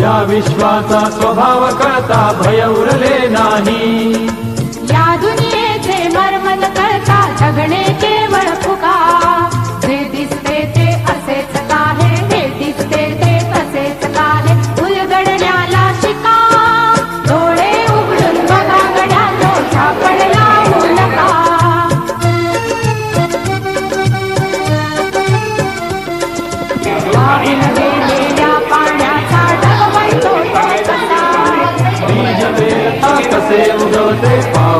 या विश्वाचा स्वभाव कळता भय उरले नाही. या दुनियेचे मर्मन कळता जगणे केवळ फुका. जे दिसते ते असेच काहे हे दिसते ते तसेच काहे. उलगडण्याला शिका. डोळे उघडून बघा गड्यानो झापड लावू नका. वाहून गेलेल्या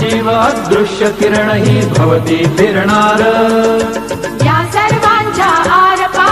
जीवादृश्यकिरणैः भवति किरणाद